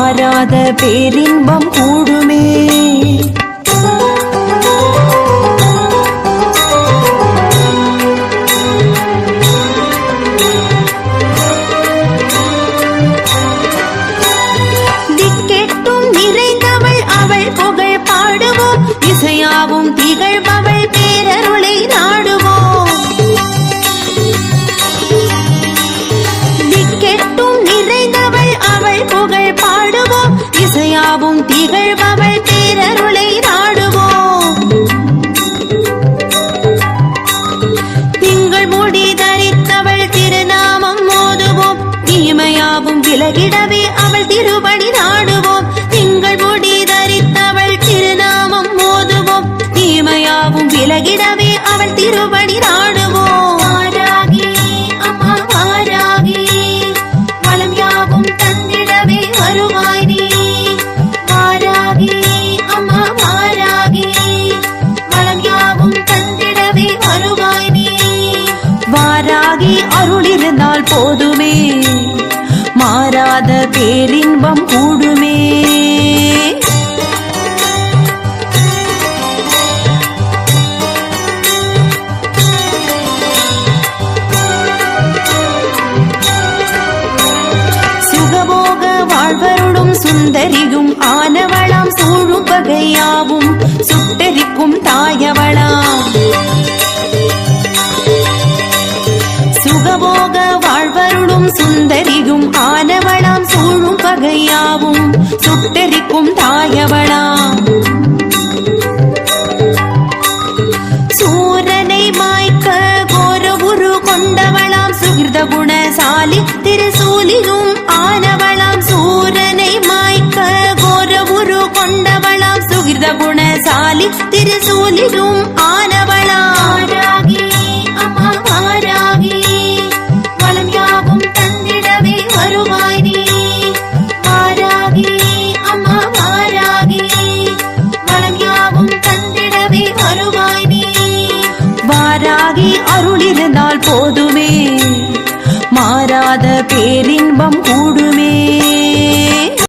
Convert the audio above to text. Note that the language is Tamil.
மாறாத பேரின்பம் கூடுமே. திக்கெட்டும் நிறைந்தவள் அவள் புகழ் பாடுவோம். இசையாவும் திகழ்பவள் திகழ்பவள் பேரருளை நாடுவோம். திங்கள் முடி தரித்தவள் திருநாமம் மோதுவோம். தீமையாவும் விலகிடவே அவள் திருபடி நாடுவோம். திங்கள் முடி தரித்தவள் திருநாமம் மோதுவோம். தீமையாவும் விலகிடவே அவள் திருபடி வாராகி அருளிருந்தால் போதுமே. மாறாத பேரின்பம் கூடுமே. சுகபோக வாழ்வருடும் சுந்தரியும் ஆனவளாம் சூழும் பகையாவும் சுட்டரிக்கும் வாழ்வருடும் சுந்தரியும் ஆனவளாம் சூழும் பகையாவும் சுட்டரிக்கும் தாயவளாம். சூரனை மாய்க்க கோர உரு கொண்டவளாம் சுகிர்த குணசாலி திருசூலியும் ஆனவளாம் சூரனை மாய்க்க கோர உரு கொண்டவளாம் சுகிர்த குணசாலி திருசூலியும் ஆனவளாம். வாராகி அருளிருந்தால் போதுமே. மாறாத பேரின்பம் கூட